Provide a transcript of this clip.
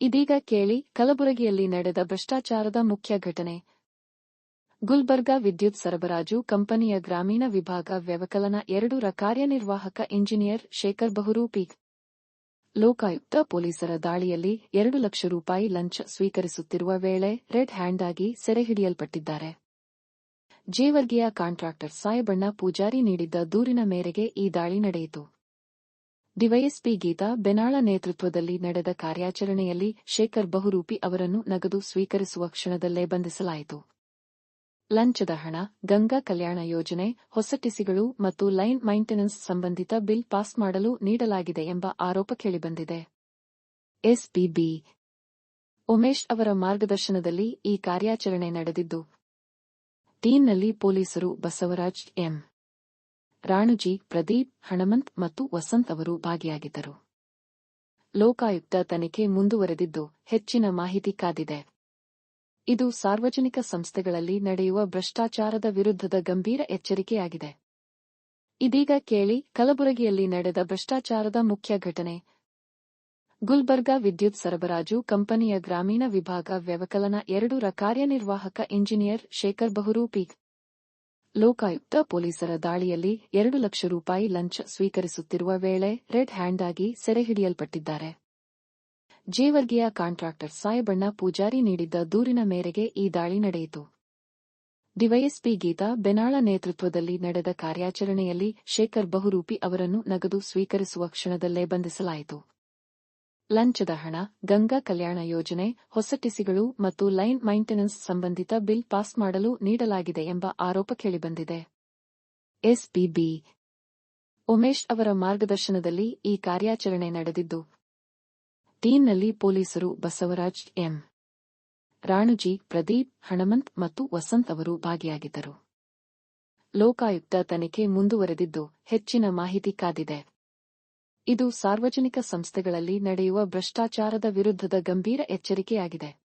ಇದೀಗ ಕೇಳಿ ಕಲಬುರಗಿಯಲ್ಲಿ ನಡೆದ ಭ್ರಷ್ಟಾಚಾರದ ಮುಖ್ಯ ಘಟನೆ. ಗುಲ್ಬರ್ಗಾ ವಿದ್ಯುತ್ ಸರಬರಾಜು ಕಂಪನಿಯ ಗ್ರಾಮೀಣ ವಿಭಾಗ ವ್ಯವಕಲನ ಎರಡು ರ ಕಾರ್ಯನಿರ್ವಾಹಕ ಇಂಜಿನಿಯರ್ ಶೇಖರ್ ಬಹುರೂಪಿ. ಲೋಕಾಯುಕ್ತ ಪೊಲೀಸರ ದಾಳಿಯಲ್ಲಿ ಎರಡು ಲಕ್ಷ ರೂಪಾಯಿ ಲಂಚ ಸ್ವೀಕರಿಸುತ್ತಿರುವ ವೇಳೆ ರೆಡ್ ಹ್ಯಾಂಡ್ ಆಗಿ ಸೆರೆ ಹಿಡಿಯಲ್ಪಟ್ಟಿದ್ದಾರೆ. ಜೇವರ್ಗಿಯ ಕಾಂಟ್ರಾಕ್ಟರ್ ಸಾಯಬಣ್ಣ ಪೂಜಾರಿ ನೀಡಿದ್ದ ದೂರಿನ ಮೇರೆಗೆ ಈ ದಾಳಿ ನಡೆಯಿತು. ಡಿವೈಎಸ್ಪಿ ಗೀತಾ ಬೆನಾಳ ನೇತೃತ್ವದಲ್ಲಿ ನಡೆದ ಕಾರ್ಯಾಚರಣೆಯಲ್ಲಿ ಶೇಖರ್ ಬಹುರೂಪಿ ಅವರನ್ನು ನಗದು ಸ್ವೀಕರಿಸುವ ಕ್ಷಣದಲ್ಲೇ ಬಂಧಿಸಲಾಯಿತು. ಲಂಚದ ಹಣ, ಗಂಗಾ ಕಲ್ಯಾಣ ಯೋಜನೆ ಹೊಸಟಿಸಿಗಳು ಮತ್ತು ಲೈನ್ ಮೈಂಟೆನೆನ್ಸ್ ಸಂಬಂಧಿತ ಬಿಲ್ ಪಾಸ್ ಮಾಡಲು ನೀಡಲಾಗಿದೆ ಎಂಬ ಆರೋಪ ಕೇಳಿಬಂದಿದೆ. ಎಸ್ಪಿಬಿ ಉಮೇಶ್ ಅವರ ಮಾರ್ಗದರ್ಶನದಲ್ಲಿ ಈ ಕಾರ್ಯಾಚರಣೆ ನಡೆದಿದ್ದು ಟೀಮ್ನಲ್ಲಿ ಪೊಲೀಸರು ಬಸವರಾಜ್ ಎಂ. ರಾಣುಜಿ, ಪ್ರದೀಪ್, ಹಣಮಂತ್ ಮತ್ತು ವಸಂತ್ ಅವರು ಭಾಗಿಯಾಗಿದ್ದರು. ಲೋಕಾಯುಕ್ತ ತನಿಖೆ ಮುಂದುವರೆದಿದ್ದು ಹೆಚ್ಚಿನ ಮಾಹಿತಿ ಕಾದಿದೆ. ಇದು ಸಾರ್ವಜನಿಕ ಸಂಸ್ಥೆಗಳಲ್ಲಿ ನಡೆಯುವ ಭ್ರಷ್ಟಾಚಾರದ ವಿರುದ್ಧದ ಗಂಭೀರ ಎಚ್ಚರಿಕೆಯಾಗಿದೆ. ಇದೀಗ ಕೇಳಿ ಕಲಬುರಗಿಯಲ್ಲಿ ನಡೆದ ಭ್ರಷ್ಟಾಚಾರದ ಮುಖ್ಯ ಘಟನೆ. ಗುಲ್ಬರ್ಗಾ ವಿದ್ಯುತ್ ಸರಬರಾಜು ಕಂಪನಿಯ ಗ್ರಾಮೀಣ ವಿಭಾಗ ವ್ಯವಕಲನ ಎರಡೂರ ಕಾರ್ಯನಿರ್ವಾಹಕ ಇಂಜಿನಿಯರ್ ಶೇಖರ್ ಬಹುರೂಪಿ ಲೋಕಾಯುಕ್ತ ಪೊಲೀಸರ ದಾಳಿಯಲ್ಲಿ ಎರಡು ಲಕ್ಷ ರೂಪಾಯಿ ಲಂಚ ಸ್ವೀಕರಿಸುತ್ತಿರುವ ವೇಳೆ ರೆಡ್ ಹ್ಯಾಂಡ್ ಆಗಿ ಸೆರೆ ಹಿಡಿಯಲ್ಪಟ್ಟಿದ್ದಾರೆ ಜೇವರ್ಗಿಯ ಕಾಂಟ್ರಾಕ್ಟರ್ ಸಾಯಿಬಣ್ಣ ಪೂಜಾರಿ ನೀಡಿದ್ದ ದೂರಿನ ಮೇರೆಗೆ ಈ ದಾಳಿ ನಡೆಯಿತು. ಡಿವೈಎಸ್ಪಿ ಗೀತಾ ಬೆನಾಳ ನೇತೃತ್ವದಲ್ಲಿ ನಡೆದ ಕಾರ್ಯಾಚರಣೆಯಲ್ಲಿ ಶೇಖರ್ ಬಹುರೂಪಿ ಅವರನ್ನು ನಗದು ಸ್ವೀಕರಿಸುವ ಕ್ಷಣದಲ್ಲೇ ಬಂಧಿಸಲಾಯಿತು. ಲಂಚದ ಹಣ, ಗಂಗಾ ಕಲ್ಯಾಣ ಯೋಜನೆ, ಹೊಸ ಟಿಸಿಗಳು ಮತ್ತು ಲೈನ್ ಮೈಂಟೆನೆನ್ಸ್ ಸಂಬಂಧಿತ ಬಿಲ್ ಪಾಸ್ ಮಾಡಲು ನೀಡಲಾಗಿದೆ ಎಂಬ ಆರೋಪ ಕೇಳಿಬಂದಿದೆ. ಎಸ್ಪಿಬಿ ಉಮೇಶ್ ಅವರ ಮಾರ್ಗದರ್ಶನದಲ್ಲಿ ಈ ಕಾರ್ಯಾಚರಣೆ ನಡೆದಿದ್ದು ಟೀಮ್ನಲ್ಲಿ ಪೊಲೀಸರು ಬಸವರಾಜ್ ಎಂ. ರಾಣುಜಿ, ಪ್ರದೀಪ್, ಹಣಮಂತ್ ಮತ್ತು ವಸಂತ್ ಅವರು ಭಾಗಿಯಾಗಿದ್ದರು. ಲೋಕಾಯುಕ್ತ ತನಿಖೆ ಮುಂದುವರೆದಿದ್ದು, ಹೆಚ್ಚಿನ ಮಾಹಿತಿ ಕಾದಿದೆ. ಇದು ಸಾರ್ವಜನಿಕ ಸಂಸ್ಥೆಗಳಲ್ಲಿ ನಡೆಯುವ ಭ್ರಷ್ಟಾಚಾರದ ವಿರುದ್ಧದ ಗಂಭೀರ ಎಚ್ಚರಿಕೆಯಾಗಿದೆ.